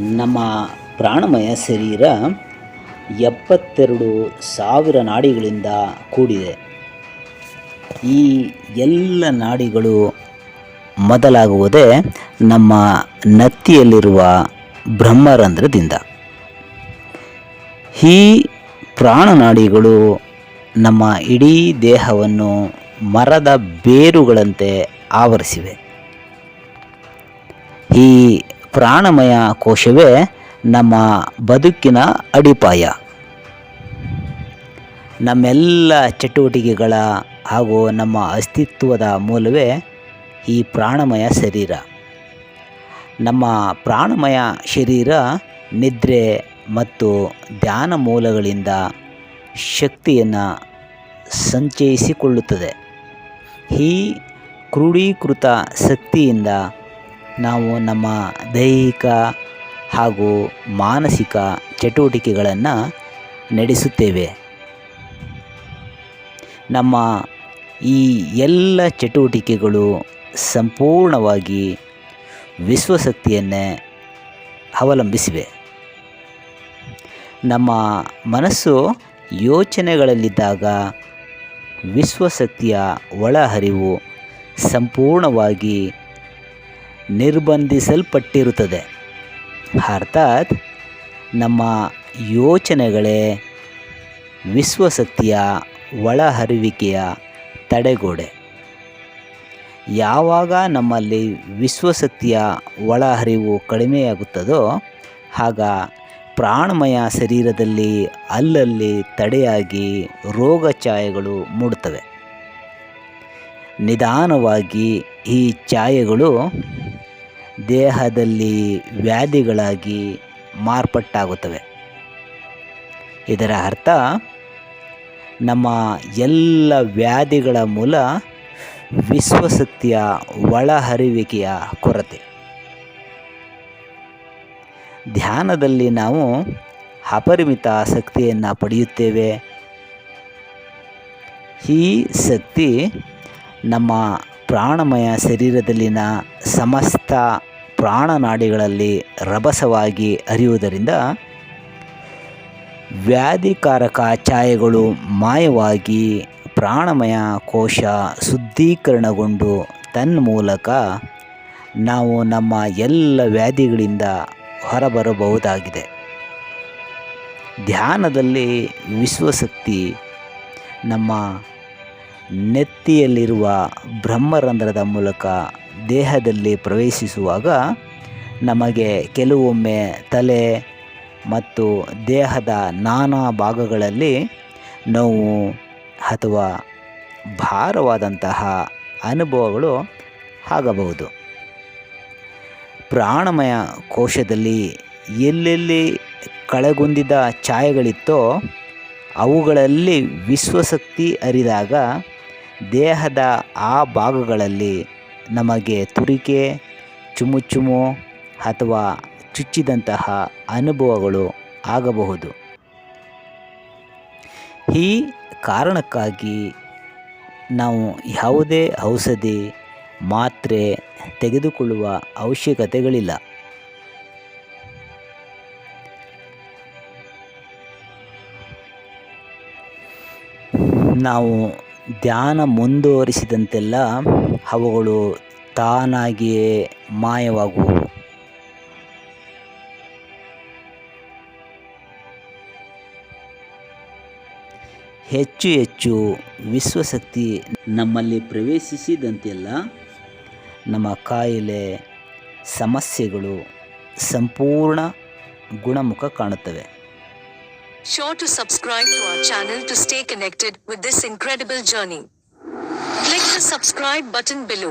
ನಮ್ಮ ಪ್ರಾಣಮಯ ಶರೀರ ಎಪ್ಪತ್ತೆರಡು ಸಾವಿರ ನಾಡಿಗಳಿಂದ ಕೂಡಿದೆ. ಈ ಎಲ್ಲ ನಾಡಿಗಳು ಮೊದಲಾಗುವುದೇ ನಮ್ಮ ನತ್ತಿಯಲ್ಲಿರುವ ಬ್ರಹ್ಮರಂಧ್ರದಿಂದ. ಈ ಪ್ರಾಣನಾಡಿಗಳು ನಮ್ಮ ಇಡೀ ದೇಹವನ್ನು ಮರದ ಬೇರುಗಳಂತೆ ಆವರಿಸಿವೆ. ಈ ಪ್ರಾಣಮಯ ಕೋಶವೇ ನಮ್ಮ ಬದುಕಿನ ಅಡಿಪಾಯ. ನಮ್ಮೆಲ್ಲ ಚಟುವಟಿಕೆಗಳ ಹಾಗೂ ನಮ್ಮ ಅಸ್ತಿತ್ವದ ಮೂಲವೇ ಈ ಪ್ರಾಣಮಯ ಶರೀರ. ನಮ್ಮ ಪ್ರಾಣಮಯ ಶರೀರ ನಿದ್ರೆ ಮತ್ತು ಧ್ಯಾನ ಮೂಲಗಳಿಂದ ಶಕ್ತಿಯನ್ನು ಸಂಚಯಿಸಿಕೊಳ್ಳುತ್ತದೆ. ಈ ಕ್ರೋಢೀಕೃತ ಶಕ್ತಿಯಿಂದ ನಾವು ನಮ್ಮ ದೈಹಿಕ ಹಾಗೂ ಮಾನಸಿಕ ಚಟುವಟಿಕೆಗಳನ್ನು ನಡೆಸುತ್ತೇವೆ. ನಮ್ಮ ಈ ಎಲ್ಲ ಚಟುವಟಿಕೆಗಳು ಸಂಪೂರ್ಣವಾಗಿ ವಿಶ್ವಶಕ್ತಿಯನ್ನೇ ಅವಲಂಬಿಸಿವೆ. ನಮ್ಮ ಮನಸ್ಸು ಯೋಚನೆಗಳಲ್ಲಿದ್ದಾಗ ವಿಶ್ವಶಕ್ತಿಯ ಒಳಹರಿವು ಸಂಪೂರ್ಣವಾಗಿ ನಿರ್ಬಂಧಿಸಲ್ಪಟ್ಟಿರುತ್ತದೆ. ಅರ್ಥಾತ್ ನಮ್ಮ ಯೋಚನೆಗಳೇ ವಿಶ್ವಶಕ್ತಿಯ ಒಳಹರಿವಿಕೆಯ ತಡೆಗೋಡೆ. ಯಾವಾಗ ನಮ್ಮಲ್ಲಿ ವಿಶ್ವಸತ್ಯ ಒಳಹರಿವು ಕಡಿಮೆಯಾಗುತ್ತದೋ ಆಗ ಪ್ರಾಣಮಯ ಶರೀರದಲ್ಲಿ ಅಲ್ಲಲ್ಲಿ ತಡೆಯಾಗಿ ರೋಗ ಛಾಯೆಗಳು ಮೂಡುತ್ತವೆ. ನಿಧಾನವಾಗಿ ಈ ಛಾಯೆಗಳು ದೇಹದಲ್ಲಿ ವ್ಯಾಧಿಗಳಾಗಿ ಮಾರ್ಪಟ್ಟಾಗುತ್ತವೆ. ಇದರ ಅರ್ಥ, ನಮ್ಮ ಎಲ್ಲ ವ್ಯಾಧಿಗಳ ಮೂಲ ವಿಶ್ವಶಕ್ತಿಯ ಒಳಹರಿವಿಕೆಯ ಕೊರತೆ. ಧ್ಯಾನದಲ್ಲಿ ನಾವು ಅಪರಿಮಿತ ಶಕ್ತಿಯನ್ನು ಪಡೆಯುತ್ತೇವೆ. ಈ ಶಕ್ತಿ ನಮ್ಮ ಪ್ರಾಣಮಯ ಶರೀರದಲ್ಲಿನ ಸಮಸ್ತ ಪ್ರಾಣನಾಡಿಗಳಲ್ಲಿ ರಭಸವಾಗಿ ಅರಿಯುವುದರಿಂದ ವ್ಯಾಧಿಕಾರಕ ಛಾಯೆಗಳು ಮಾಯವಾಗಿ ಪ್ರಾಣಮಯ ಕೋಶ ಶುದ್ಧೀಕರಣಗೊಂಡು ತನ್ಮೂಲಕ ನಾವು ನಮ್ಮ ಎಲ್ಲ ವ್ಯಾಧಿಗಳಿಂದ ಹೊರಬರಬಹುದಾಗಿದೆ. ಧ್ಯಾನದಲ್ಲಿ ವಿಶ್ವಶಕ್ತಿ ನಮ್ಮ ನೆತ್ತಿಯಲ್ಲಿರುವ ಬ್ರಹ್ಮರಂಧ್ರದ ಮೂಲಕ ದೇಹದಲ್ಲಿ ಪ್ರವೇಶಿಸುವಾಗ ನಮಗೆ ಕೆಲವೊಮ್ಮೆ ತಲೆ ಮತ್ತು ದೇಹದ ನಾನಾ ಭಾಗಗಳಲ್ಲಿ ನೋವು ಅಥವಾ ಭಾರವಾದಂತಹ ಅನುಭವಗಳು ಆಗಬಹುದು. ಪ್ರಾಣಮಯ ಕೋಶದಲ್ಲಿ ಎಲ್ಲೆಲ್ಲಿ ಕಳೆಗುಂದಿದ ಛಾಯೆಗಳಿತ್ತೋ ಅವುಗಳಲ್ಲಿ ವಿಶ್ವಶಕ್ತಿ ಅರಿದಾಗ ದೇಹದ ಆ ಭಾಗಗಳಲ್ಲಿ ನಮಗೆ ತುರಿಕೆ ಚುಮುಚುಮು ಅಥವಾ ಚುಚ್ಚಿದಂತಹ ಅನುಭವಗಳು ಆಗಬಹುದು. ಈ ಕಾರಣಕ್ಕಾಗಿ ನಾವು ಯಾವುದೇ ಔಷಧಿ ಮಾತ್ರೆ ತೆಗೆದುಕೊಳ್ಳುವ ಅವಶ್ಯಕತೆಗಳಿಲ್ಲ. ನಾವು ಧ್ಯಾನ ಮುಂದುವರಿಸಿದಂತೆಲ್ಲ ಅವುಗಳು ತಾನಾಗಿಯೇ ಮಾಯವಾಗುವು. ಹೆಚ್ಚು ಹೆಚ್ಚು ವಿಶ್ವಶಕ್ತಿ ನಮ್ಮಲ್ಲಿ ಪ್ರವೇಶಿಸಿದಂತೆಲ್ಲ ನಮ್ಮ ಕಾಯಿಲೆ, ಸಮಸ್ಯೆಗಳು ಸಂಪೂರ್ಣ ಗುಣಮುಖ ಕಾಣುತ್ತವೆ. Show to subscribe to channel to stay connected with this incredible journey Click the subscribe button below.